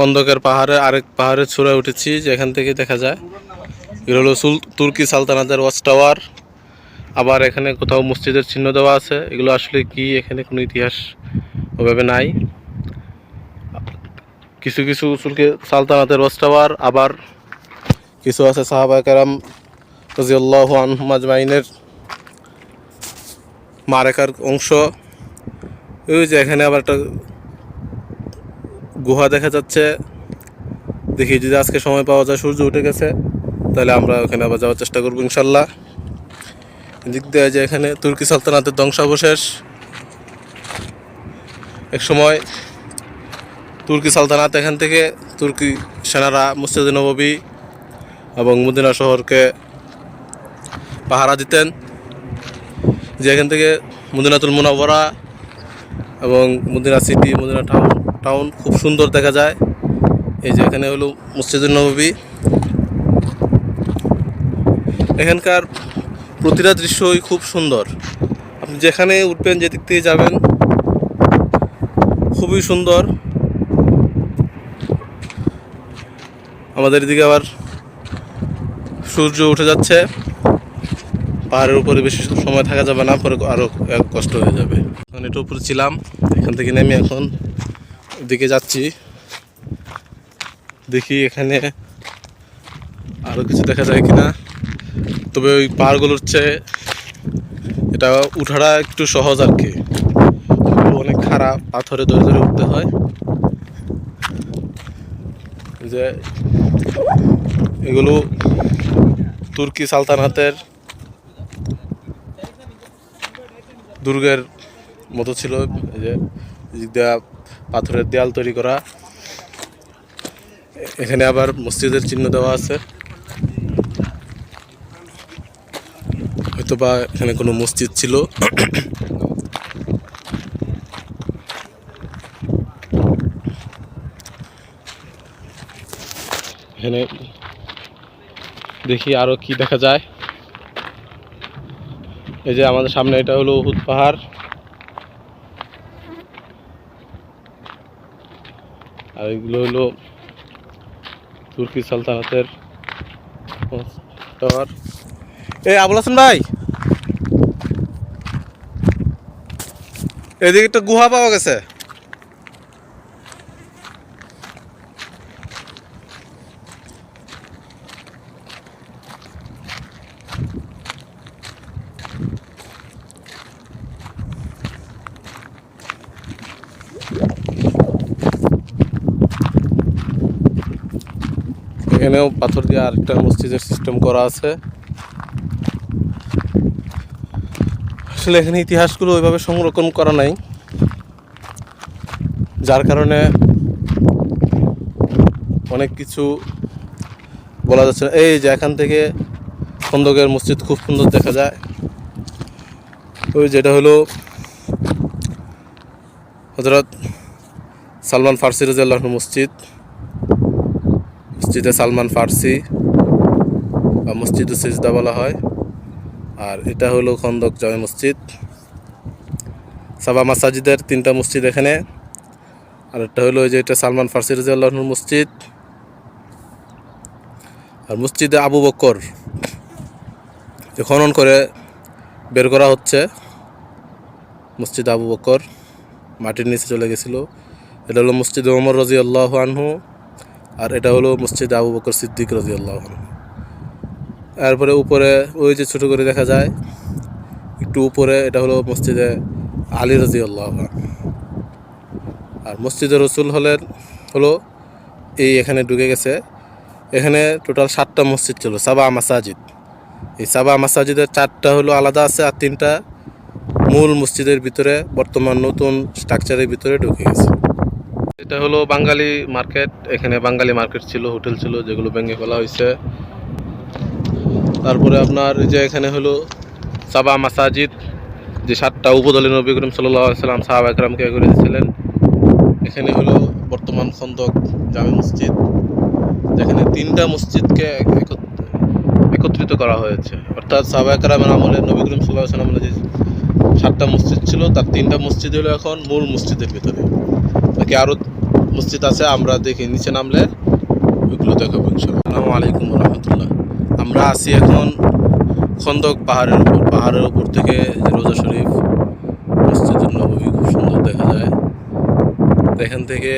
খন্দকের পাহাড়ে আরেক পাহাড়ে ছুড়ে উঠেছি, যেখান থেকে দেখা যায় এগুলো হলো তুর্কি সালতানাতের ওয়াচ টাওয়ার। আবার এখানে কোথাও মসজিদের চিহ্ন দেওয়া আছে। এগুলো আসলে কি, এখানে কোনো ইতিহাস ওভাবে নাই। কিছু কিছু তুর্কি সালতানাতের ওয়াচ টাওয়ার, আবার কিছু আছে সাহাবা কারাম রাজিউল্লাহ আনহুমাজমাইনের মারেকার অংশ। ওই যে এখানে আবার একটা গুহা দেখা যাচ্ছে। দেখি যদি আজকে সময় পাওয়া যায়, সূর্য উঠে গেছে, তাহলে আমরা ওখানে আবার যাওয়ার চেষ্টা করব ইনশাল্লাহ। দিক দিয়ে যে এখানে তুর্কি সালতানাতের ধ্বংসাবশেষ। এক সময় তুর্কি সালতানাত এখান থেকে তুর্কি সেনারা মুস্তাদ নবী এবং মদিনা শহরকে পাহারা দিতেন। যে এখান থেকে মদিনাতুল মুনাওয়ারা এবং Madina city, Madina town town খুব সুন্দর দেখা যায়। এই যে এখানে হলো মসজিদুল নবী এখানকার প্রতিটা দৃশ্যই খুব সুন্দর। আপনি যেখানে উঠবেন যেদিক থেকে যাবেন, খুবই সুন্দর। আমাদের এদিকে আবার সূর্য উঠে যাচ্ছে। পাহাড়ের উপরে বেশি সময় থাকা যাবে না, পরে আরও কষ্ট হয়ে যাবে। এখন একটু উপরে ছিলাম, এখান থেকে নেমে এখন দিকে যাচ্ছি। দেখি এখানে আরও কিছু দেখা যায় কিনা। তবে ওই পাহাড়গুলোর চেয়ে এটা উঠাটা একটু সহজ আর কি। অনেক খারাপ পাথরে ধরে ধরে উঠতে হয়। যে এগুলো তুর্কি সালতানাতের দুর্গের মতো ছিল। যে পাথরের দেয়াল তৈরি করা। এখানে আবার মসজিদের চিহ্ন দেওয়া আছে। হয়তো বা এখানে কোনো মসজিদ ছিল। এখানে দেখি আরও কি দেখা যায়। এই যে আমাদের সামনে এটা হলো উহুদ পাহাড়। আর এগুলো হলো তুর্কি সালতানাতের টাওয়ার এই আবুল হাসান ভাই, এদিকে একটা গুহা পাওয়া গেছে। এখানেও পাথর দিয়ে আরেকটা মসজিদের সিস্টেম করা আছে। আসলে এখানে ইতিহাসগুলো ওইভাবে সংরক্ষণ করা নাই। যার কারণে অনেক কিছু বলা যাচ্ছে না। এই যে এখান থেকে খন্দকের মসজিদ খুব সুন্দর দেখা যায়। ওই যেটা হলো হজরত সালমান ফার্সি রাজিয়াল্লাহ মসজিদ। মসজিদে সালমান ফার্সি বা মসজিদ সিজদা বলা হয়। আর এটা হলো খন্দক জামে মসজিদ। সাবা মাসাজিদের তিনটা মসজিদ এখানে। আর একটা হলো যে এটা সালমান ফার্সি রাজিয়াল্লাহর মসজিদ। আর মসজিদে আবু বক্কর খনন করে বের করা হচ্ছে। মসজিদ আবু বক্কর মাটির নিচে চলে গেছিল। এটা হলো মসজিদ ওমর রাজি আল্লাহ আনহু। আর এটা হলো মসজিদ আবু বকর সিদ্দিক রাজি আল্লাহ এরপরে উপরে ওই যে ছোটো করে দেখা যায়, একটু উপরে এটা হলো মসজিদে আলী রাজি আল্লাহ আর মসজিদে রসুল হলেন, হলো এই এখানে ঢুকে গেছে। এখানে টোটাল সাতটা মসজিদ ছিল, সাবা মাসাজিদ। এই সাবা মাসাজিদের চারটা হলো আলাদা আছে আর তিনটা মূল মসজিদের ভিতরে বর্তমান নতুন স্ট্রাকচারের ভিতরে ঢুকে গেছে। এটা হলো বাঙালি মার্কেট। এখানে বাঙালি মার্কেট ছিল, হোটেল ছিল, যেগুলো ভেঙে ফেলা হয়েছে। তারপরে আপনার যে এখানে হলো সাবা মাসাজিদ, যে সাতটা উপদলী নবী করিম সাল্লাম সাহাবা একরামকে করে দিয়েছিলেন। এখানে হলো বর্তমান খন্দক জামে মসজিদ, যেখানে তিনটা মসজিদকে একত্রিত করা হয়েছে। অর্থাৎ সাহাবা একরামের আমলে নবী করিম সাল্লাহ সাল্লাম যে সাতটা মসজিদ ছিল, তার তিনটা মসজিদ হলো এখন মূল মসজিদের ভিতরে। বাকি আরও মসজিদ আছে, আমরা দেখি, নিচে নামলে ওইগুলো দেখাবো আসসালামু আলাইকুম রহমতুল্লাহ আমরা আছি এখন খন্দক পাহাড়ের উপর। পাহাড়ের উপর থেকে রোজা শরীফ মসজিদুল নবী খুব সুন্দর দেখা যায়। এখান থেকে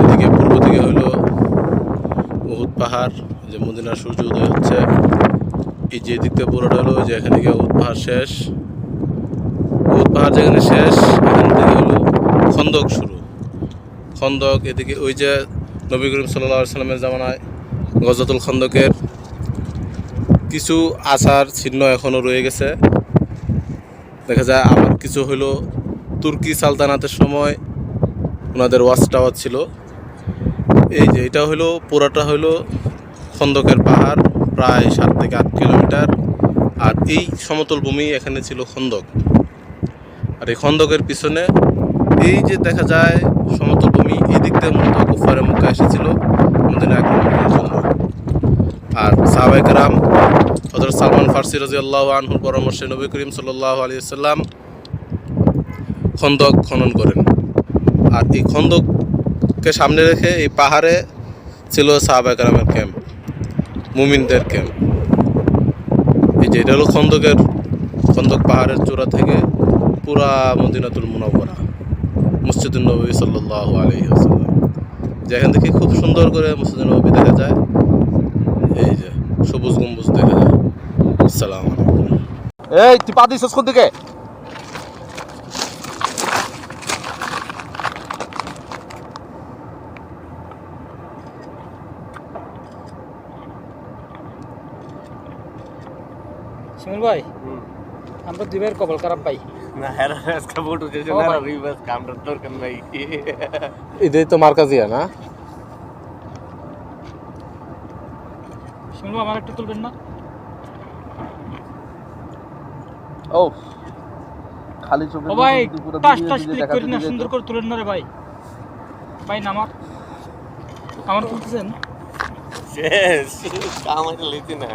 এদিকে পূর্ব দিকে হলো উহুদ পাহাড়, যে মদিনার সূর্য উদয় হচ্ছে। এই যে দিক থেকে পুরোটা হলো যে এখানে গিয়ে উহুদ পাহাড় শেষ। উহুদ পাহাড় যেখানে শেষ, এখান থেকে হলো খন্দক শুরু। খন্দক, এদিকে ওই যে নবী করিম সাল্লাহ সাল্লামের জামানায় গজতুল খন্দকের কিছু আচার চিহ্ন এখনও রয়ে গেছে। দেখা যায় আবার কিছু হলো তুর্কি সালতানাতের সময় ওনাদের ওয়াচ টাওয়ার ছিল। এই যে এটা হলো পুরাটা হলো খন্দকের পাহাড়, প্রায় সাত থেকে আট কিলোমিটার। আর এই সমতল ভূমি এখানে ছিল খন্দক। আর এই খন্দকের পিছনে এই যে দেখা যায় সমতল ভূমি এই দিক থেকে মূলত কুফারে মুখে এসেছিল মদিনা আক্রমণের জন্য। আর সাহাবাই কারাম হজরত সালমান ফার্সি রাজি আল্লাহ আনহুর পরামর্শে নবী করিম সাল্লাহ আলী সাল্লাম খন্দক খনন করেন। আর এই খন্দককে সামনে রেখে এই পাহাড়ে ছিল সাহাবাই কারামের ক্যাম্প, মুমিনদের ক্যাম্প। এই যে এটা হলো খন্দকের, খন্দক পাহাড়ের চূড়া থেকে পুরা মদিনাতুল মুনাওয়ারা। মসজিদুল নবী সাল্লাহ আলহি আসাল্লাম যেখান থেকে খুব সুন্দর করে মসজিদুল নবী দেখা যায় এই যে সবুজ গম্বুজ দেখা যায়। আসসালামু আলাইকুম। এই তুই পা কোন দিকে? শিমুল ভাই আমরা দুইবার কবল খারাপ পাই না না দরকার নাই। এটাই তো মার্কাজিয়া না? শিমুল আমার একটু তুলবেন না? ও খালি চোখে ভাই টাস টাস ক্লিক করি না সুন্দর করে তুলেন না রে ভাই। ভাই নামার। আমার তুলতেছেন? শেষ কাম আছে লিতি না।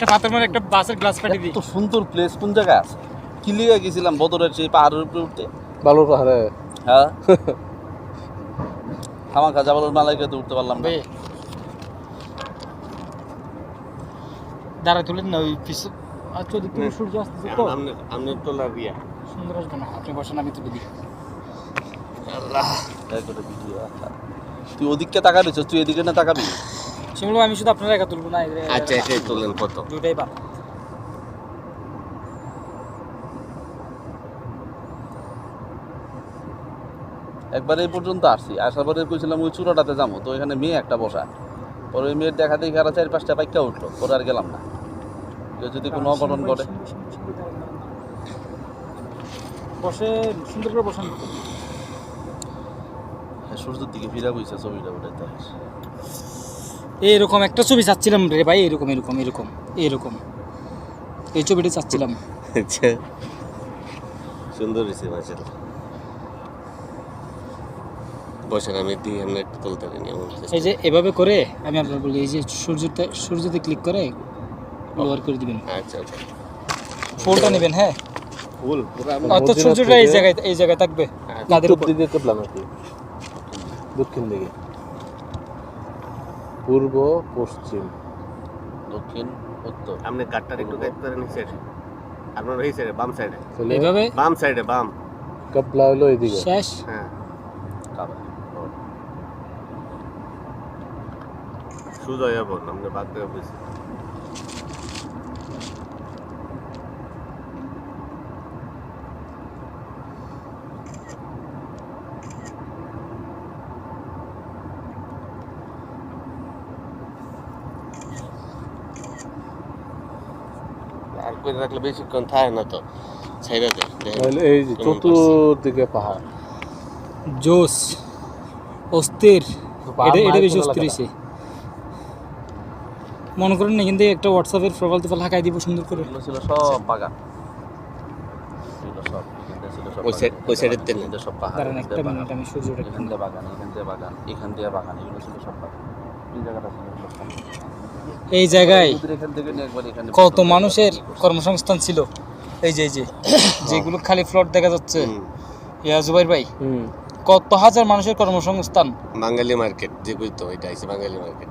একটা পাতের মানে একটা বাসের গ্লাস ফাটিয়ে দিই। এত সুন্দর প্লেস কোন জায়গায় আছে? কি লিগে গেছিলাম বদরের সেই পাহাড়ের উপরে উঠতে? বালুর পাহাড়ে। হ্যাঁ। খামা খাজা বলার মালাইকে তো উঠতে পারলাম না। ভাই দাঁড়া তুলেন না ওই পিছু। আচ্ছা ওদিক থেকে সূর্য আসতেছে তো। আমনে আমনে তোলা রিয়া সুন্দর আসবে না। আপনি বসেন আমি তুলে দিই। আল্লাহ। এই করে ভিডিও আচ্ছা। তুই ওদিককে তাকা দিছিস তুই এদিকে না তাকাবি? শিমুল আমি শুধু আপনার একা তুলবো না আচ্ছা এটাই তোলেন কত দুইটাই পার একবার এই পর্যন্ত আসছি। আসার পরে কইছিলাম ওই চূড়াটাতে যাব তো এখানে মেয়ে একটা বসা। পরে ওই মেয়ের দেখা দেখি আরও চার পাঁচটা বাইকটা উঠল পরে আর গেলাম না। কেউ যদি কোনো অঘটন ঘটে। বসে সুন্দর করে বসেন হ্যাঁ, সূর্যের দিকে ফিরা বইছে ছবিটা উঠাইতে। এইরকম একটা ছবি চাচ্ছিলাম রে ভাই এরকম এরকম এরকম এরকম। এই ছবিটা চাচ্ছিলাম। আচ্ছা। সুন্দর হয়েছে মাশাআল্লাহ। বসেন আমি দিই আমরা একটু তুলতে পারি এই যে এভাবে করে আমি আপনার বলি এই যে সূর্যতে সূর্যতে ক্লিক করে লোয়ার করে দিবেন। আচ্ছা আচ্ছা। ফোনটা নেবেন হ্যাঁ? ফুল অর্থাৎ সূর্যটা এই জায়গায় এই জায়গায় থাকবে কাদের উপর। দিকে কেবলা নাকি দক্ষিণ দিকে। পূর্ব পশ্চিম। দক্ষিণ উত্তর। আপনি কাটটার একটু গাইড করে নিচে আপনার এই সাইডে বাম সাইডে। এইভাবে? বাম সাইডে বাম। কাপলা হলো এদিকে। শেষ? হ্যাঁ। সুদয় আপনি বাদ দেব বুঝছি করে রাখলে বেশিক্ষণ থাকে না তো ছাইরা দেয় এই যে চতুর্দিকে পাহাড়। জোস অস্থির। এটা এটা বেশি অস্থির হয়েছে মনে করেন না কিন্তু একটা হোয়াটসঅ্যাপের প্রোফাইল তোফাইল হাঁকাই দিব সুন্দর করে। ছিল সব বাগান। সব ছিল সব ওই সাইড- বাগান। এখান দিয়ে বাগান। এখান দিয়ে বাগান এখান দিয়ে বাগান এগুলো ছিল সব বাগান। এই জায়গাটা। এই জায়গায় নদীর এখান থেকে নিয়ে একবার এখানে কত মানুষের কর্মসংস্থান ছিল। এই যে এই যে যেগুলো খালি ফ্লট দেখা যাচ্ছে। ইয়া জুবাইর ভাই কত হাজার মানুষের কর্মসংস্থান? বাঙালি মার্কেট যে কইতো এটা আছে বাঙালি মার্কেট।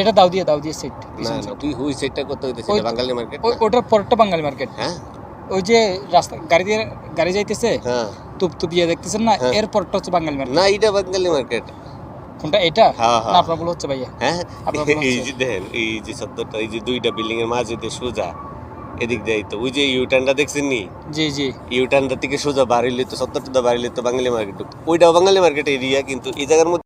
এটা দাও দিয়ে দাও দিয়ে সেট না না তুই হুই সেটটা কত হইতেছে বাঙালি মার্কেট ওটার পরেরটা বাঙালি মার্কেট। হ্যাঁ। ওই যে রাস্তা গাড়ি দিয়ে গাড়ি যাইতেছে হ্যাঁ। তুপ তুপ ইয়ে দেখতেছেন না হ্যাঁ। এর পরটা হচ্ছে বাঙালি মার্কেট। না এটা বাঙালি মার্কেট। কোনটা? এটা? হ্যাঁ, হ্যাঁ। না আপনার হচ্ছে ভাইয়া। হ্যাঁ? এই যে দেখেন এই যে সত্তরটা এই যে দুইটা বিল্ডিং এর মাঝে সোজা এদিক দিয়ে তো ওই যে ইউটার্নটা দেখছেন নি জি জি। ইউটার্নটা থেকে সোজা বাড়িলে তো সত্তরটা বাড়িলে তো বাঙালি মার্কেট ওইটাও বাঙালি মার্কেট এরিয়া কিন্তু এই জায়গার মধ্যে